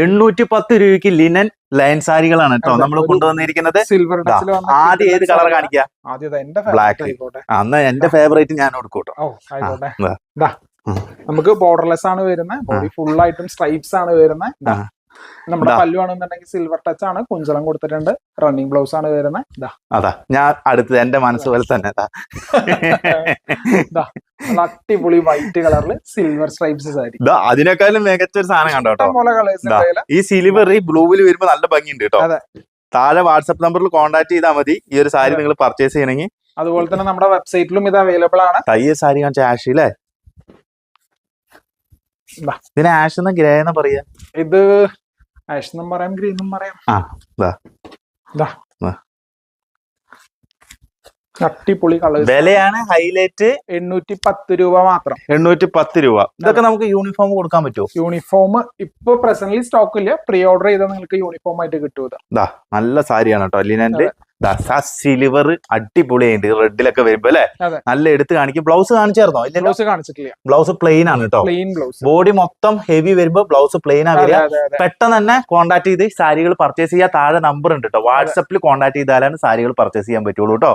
എണ്ണൂറ്റി പത്ത് രൂപയ്ക്ക് ലിനൻ ലൈൻ സാരികളാണ് കേട്ടോ നമ്മൾ കൊണ്ടുവന്നിരിക്കുന്നത്. സിൽവർ ആദ്യം ഏത് കളർ കാണിക്കുക ബ്ലാക്ക് അന്ന് എന്റെ ഫേവറേറ്റ് ഞാൻ കൊടുക്കൂട്ടോ. നമുക്ക് ബോർഡർലെസ് ആണ് വരുന്നത്. ബോഡി ഫുൾ ആയിട്ടും സ്ട്രൈപ്സ് ആണ് വരുന്നത്. നമ്മുടെ പല്ലുവാണെന്നുണ്ടെങ്കിൽ പല്ലു ആണെന്നുണ്ടെങ്കിൽ സിൽവർ ടച്ച് ആണ് കുഞ്ചളം കൊടുത്തിട്ടുണ്ട് റണ്ണിങ് ബ്ലൗസ് ആണ് വരുന്നത് അതാ ഞാൻ അടുത്തത് എന്റെ മനസ്സ് പോലെ തന്നെ അടിപൊളി വൈറ്റ് കളറിൽ സിൽവർ സ്ട്രൈപ്സ് സാരി. അതിനേക്കാളും മികച്ച ഒരു സാധനം കണ്ടോ. ഈ സിൽവർ ഈ ബ്ലൂവിൽ വരുമ്പോ നല്ല ഭംഗിയുണ്ട് കേട്ടോ അതെ. താഴെ വാട്സപ്പ് നമ്പറിൽ കോൺടാക്ട് ചെയ്താൽ മതി ഈ ഒരു സാരി നിങ്ങൾ പർച്ചേസ് ചെയ്യണമെങ്കിൽ. അതുപോലെ തന്നെ നമ്മുടെ വെബ്സൈറ്റിലും ഇത് അവൈലബിൾ ആണ്. തയ്യ സാരി കാണിച്ച ആഷ് അല്ലേ ഇതിനെ ആഷ് എന്ന ഗ്രേ എന്ന് പറയാ? ഇത് ആഷ് എന്നും പറയാം ഗ്രീനും പറയാം. ആ. അടിപൊളി കളേഴ്സ് വിലയാണ് ഹൈലൈറ്റ് എണ്ണൂറ്റി പത്ത് രൂപ മാത്രം. എണ്ണൂറ്റി പത്ത് രൂപ. ഇതൊക്കെ നമുക്ക് യൂണിഫോം കൊടുക്കാൻ പറ്റുമോ? യൂണിഫോം ഇപ്പൊ പ്രസന്റ്ലി സ്റ്റോക്ക് ഇല്ല. പ്രീ ഓർഡർ ചെയ്താൽ നിങ്ങൾക്ക് യൂണിഫോം ആയിട്ട് കിട്ടും ദാ നല്ല സാരിയാണ് കേട്ടോ ലിനന്റെ സിൽവർ അടിപൊളിയായിട്ട് റെഡിലൊക്കെ വരുമ്പോ അല്ലെ. നല്ല എടുത്ത് കാണിക്കും. ബ്ലൗസ് കാണിച്ചായിരുന്നോ? ഇല്ല ബ്ലൗസ് കാണിച്ചിട്ടില്ല. ബ്ലൗസ് പ്ലെയിൻ ആണ് കേട്ടോ പ്ലെയിൻ ബ്ലൗസ് ബോഡി മൊത്തം ഹെവി വരുമ്പോ ബ്ലൗസ് പ്ലെയിൻ ആ വരിക. പെട്ടെന്ന് തന്നെ കോൺടാക്ട് ചെയ്ത് സാരികൾ പർച്ചേസ് ചെയ്യാൻ താഴെ നമ്പർ ഉണ്ട് കേട്ടോ വാട്സപ്പിൽ കോൺടാക്ട് ചെയ്താലാണ് സാരികൾ പർച്ചേസ് ചെയ്യാൻ പറ്റുള്ളൂ കേട്ടോ